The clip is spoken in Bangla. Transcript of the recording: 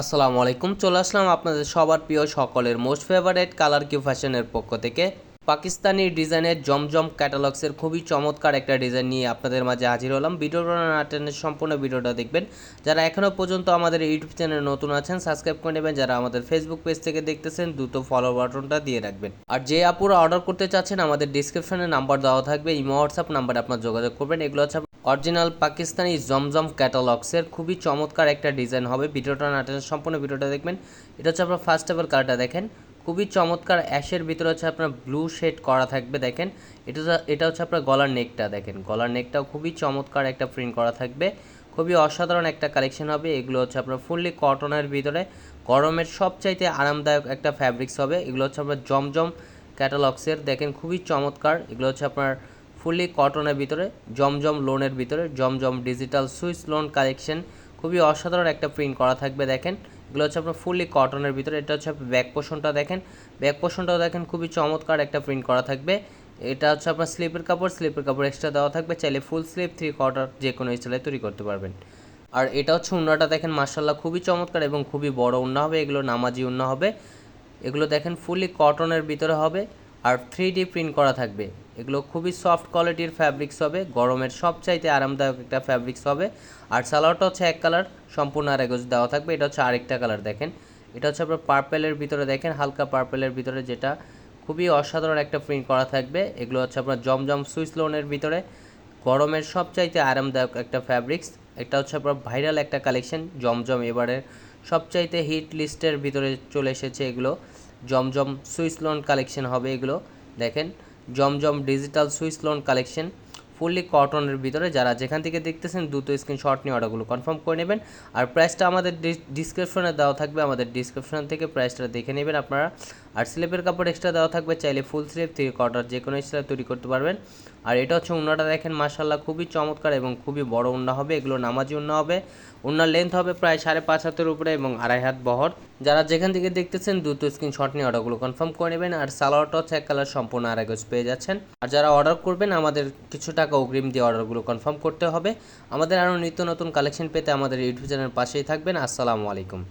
আসসালামু আলাইকুম, চলে আসলাম আপনাদের সবার প্রিয় সকলের মোস্ট ফেভারেট কালার কিউ ফ্যাশনের পক্ষ থেকে। পাকিস্তানি ডিজাইনের জমজম ক্যাটালগসের খুবই চমৎকার একটা ডিজাইন নিয়ে আপনাদের মাঝে হাজির হলাম। ভিডিওটা না টেনের সম্পূর্ণ ভিডিওটা দেখবেন। যারা এখনও পর্যন্ত আমাদের ইউটিউব চ্যানেলে নতুন আছেন সাবস্ক্রাইব করে নেবেন। যারা আমাদের ফেসবুক পেজ থেকে দেখতেছেন, দ্রুত ফলো বাটনটা দিয়ে রাখবেন। আর যে আপুরা অর্ডার করতে চাচ্ছেন, আমাদের ডিসক্রিপশনে নাম্বার দেওয়া থাকবে, ইমো হোয়াটসঅ্যাপ নাম্বারে আপনার যোগাযোগ করবেন। এগুলো হচ্ছে অরিজিনাল পাকিস্তানি জমজম ক্যাটালগসের খুবই চমৎকার একটা ডিজাইন হবে। ভিডিওটা নাটের সম্পূর্ণ ভিডিওটা দেখবেন। এটা হচ্ছে আপনার ফার্স্ট অফ কালারটা দেখেন। খুবই চমৎকার অ্যাশের ভিতরে হচ্ছে আপনার ব্লু শেড করা থাকবে দেখেন। এটা এটা হচ্ছে আপনার গলার নেকটা দেখেন। গলার নেকটাও খুবই চমৎকার একটা প্রিন্ট করা থাকবে। খুবই অসাধারণ একটা কালেকশন হবে। এগুলো হচ্ছে আপনার ফুললি কটনের ভিতরে। গরমের সবচাইতে আরামদায়ক একটা ফ্যাব্রিক্স হবে। এগুলো হচ্ছে আপনার জমজম ক্যাটালগসের। দেখেন খুবই চমৎকার। এগুলো হচ্ছে আপনার ফুললি কটনের ভিতরে, জমজম লোনের ভিতরে, জমজম ডিজিটাল সুইস লোন কালেকশন খুবই অসাধারণ একটা প্রিন্ট করা থাকবে দেখেন। এগুলো হচ্ছে আপনার ফুললি কটনের ভিতরে, এটা হচ্ছে ব্যাক পোষণটা দেখেন। ব্যাক পোষণটাও দেখেন, খুবই চমৎকার একটা প্রিন্ট করা থাকবে। এটা হচ্ছে আপনার স্লিপের কাপড় স্লিপের কাপড় এক্সট্রা দেওয়া থাকবে। চাইলে ফুল স্লিপ থ্রি কোয়ার্টার যে কোনো স্টাইলে তৈরি করতে পারবেন। আর এটা হচ্ছে উন্নাটা দেখেন মার্শাল্লাহ খুবই চমৎকার এবং খুবই বড় উন্না হবে, এগুলো নামাজি উন্না হবে। এগুলো দেখেন ফুলি কটনের ভিতরে হবে। আর থ্রি ডি প্রিন্ট করা থাকবে। এগুলো খুবই সফট কোয়ালিটির ফ্যাব্রিক্স হবে, গরমের সবচাইতে আরামদায়ক একটা ফ্যাব্রিক্স হবে। আর সালোয়ারটা হচ্ছে এক কালার সম্পূর্ণ আর এগোজ দেওয়া থাকবে। এটা হচ্ছে আরেকটা কালার দেখেন। এটা হচ্ছে আপনার পার্পেলের ভিতরে দেখেন, হালকা পার্পেলের ভিতরে যেটা খুবই অসাধারণ একটা প্রিন্ট করা থাকবে। এগুলো হচ্ছে আপনার জমজম সুইস লোনের ভিতরে। গরমের সবচাইতে আরামদায়ক একটা ফ্যাব্রিক্স এটা হচ্ছে আপনার ভাইরাল একটা কালেকশন জমজম এবারের সবচাইতে হিট লিস্টের ভিতরে চলে এসেছে এগুলো। জমজম সুইস লোন কালেকশন হবে এগুলো। দেখেন, জমজম digital swiss lawn collection fully কটনের ভিতরে যারা যেখান থেকে দেখতেছেন দ্রুত স্ক্রিনশট নিয়ে অর্ডারগুলো কনফার্ম করে নেবেন। আর প্রাইসটা আমাদের ডিসক্রিপশনে দেওয়া থাকবে, আমাদের ডিসক্রিপশন থেকে প্রাইসটা দেখে নেবেন আপনারা। আর স্লিপের কাপড় এক্সট্রা দেওয়া থাকবে, চাইলে ফুল স্লিপ থ্রি কোয়ার্টার যে কোনো স্টাইল তৈরি করতে পারবেন। আর এটা হচ্ছে উন্নাটা দেখেন মার্শাল্লাহ খুবই চমৎকার এবং খুবই বড় উন্না হবে, এগুলো নামাজি উন্না হবে। উন্নার লেন্থ হবে প্রায় সাড়ে পাঁচ হাতের উপরে এবং আড়াই হাত বহর। যারা যেখান থেকে দেখতেছেন, দ্রুত স্ক্রিনশট নিয়ে অর্ডারগুলো কনফার্ম করে নেবেন। আর সালোয়ারটা হচ্ছে এক কালার সম্পূর্ণ আড়াই গজ পেয়ে যাচ্ছেন। আর যারা অর্ডার করবেন, আমাদের কিছু টাকা অগ্রিম দিয়ে অর্ডারগুলো কনফার্ম করতে হবে। আমাদের আরও নিত্য নতুন কালেকশন পেতে আমাদের ইউটিউব চ্যানেল পাশেই থাকবেন। আসসালামু আলাইকুম।